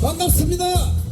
반갑습니다.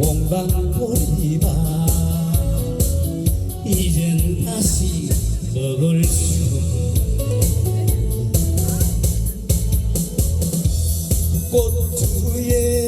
공방보리만 이젠 다시 먹을 수 꽃두에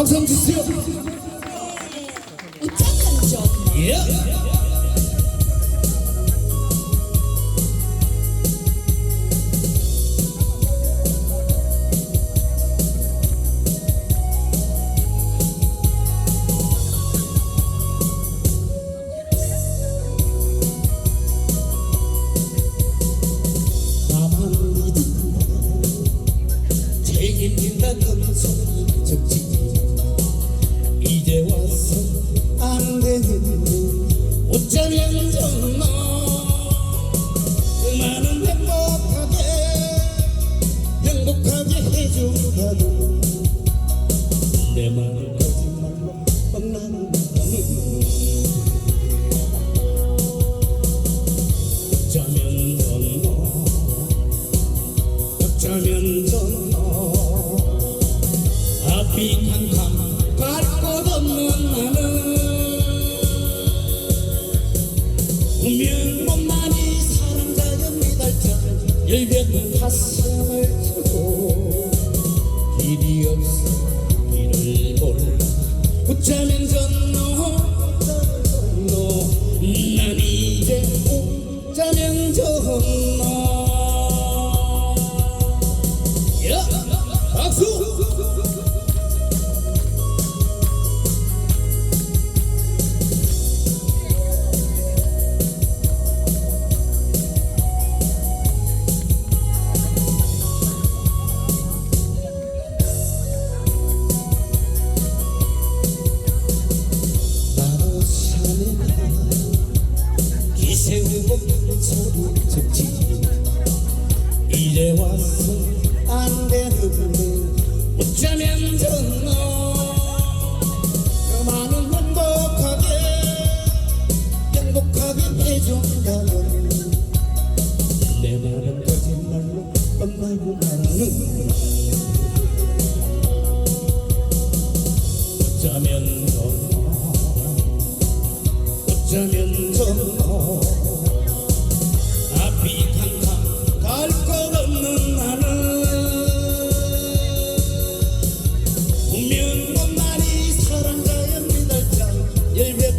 방송 주세요. 책임진다 큰 소리 내말 거짓말로 뻥나는 밤이 어쩌면 전너 어쩌면 전너 앞이 캄캄 갈곳 없는 나는 분명 못만이 사랑자여 미달자 열변은 갔어 서로 듣지 이제 와서 안 되는데 어쩌면 좋노 그만은 행복하게 행복하게 해준다면 내 말은 거짓말로 엄마고 나는 미